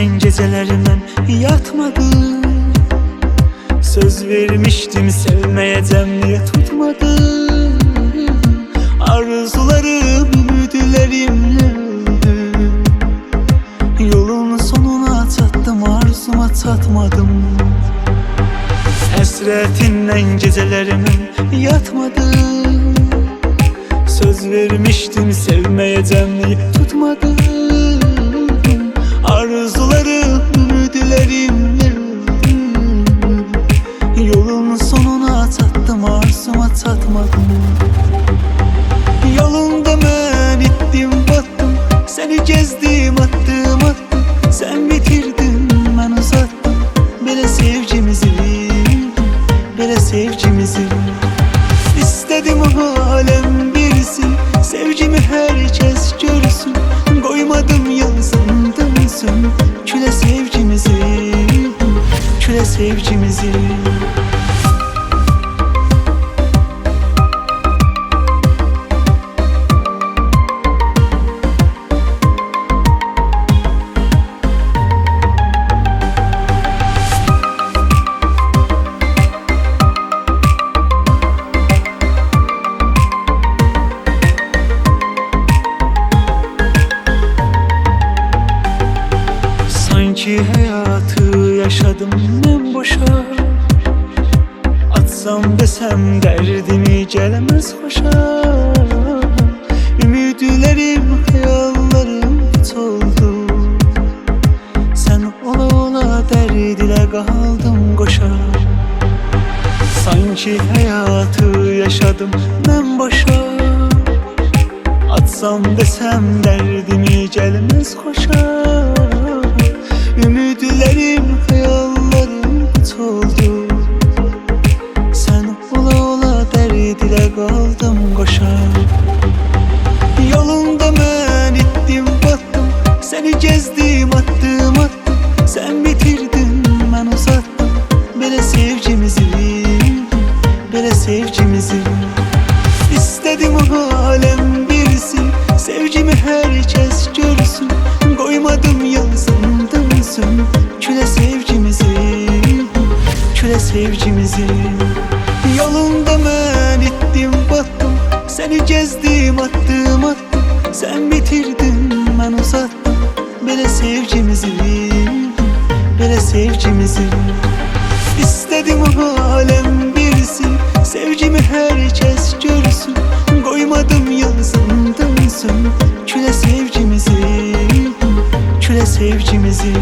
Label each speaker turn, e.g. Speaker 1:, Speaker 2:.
Speaker 1: Hasretinle gecelerimden yatmadım. Söz vermiştim sevmeyeceğim diye tutmadım. Arzularım, ümitlerimle Yolun sonuna çattım, arzuma çatmadım. Hasretinle gecelerimden yatmadım. Söz vermiştim sevmeyeceğim diye tutmadım gezdim, attım, attım Sen bitirdin, mən uzattım Belə sevgimizi, belə sevgimizi İstedim alem bilsin Sevgimi herkes görsün gelemez hoşa Ümitlerim, hayallerim hiç oldu Sen ola ola derdile kaldım koşa. Sanki hayatı yaşadım ben boşa Atsam desem derdimi derdile kaldım koşa Yolunda mən ittim, battım Seni gezdim, attım, attım. Sen bitirdin, mən uzattım. Belə sevgimizi, belə sevgimizi İstedim alem bilsin Sevgimi herkes görsün Sen bitirdin mən uzattım. Belə sevgimizi Belə sevgimizi İstedim alem bilsin Sevgimi herkes görsün. Koymadım yansın dönsün Küle sevgimizi Küle sevgimizi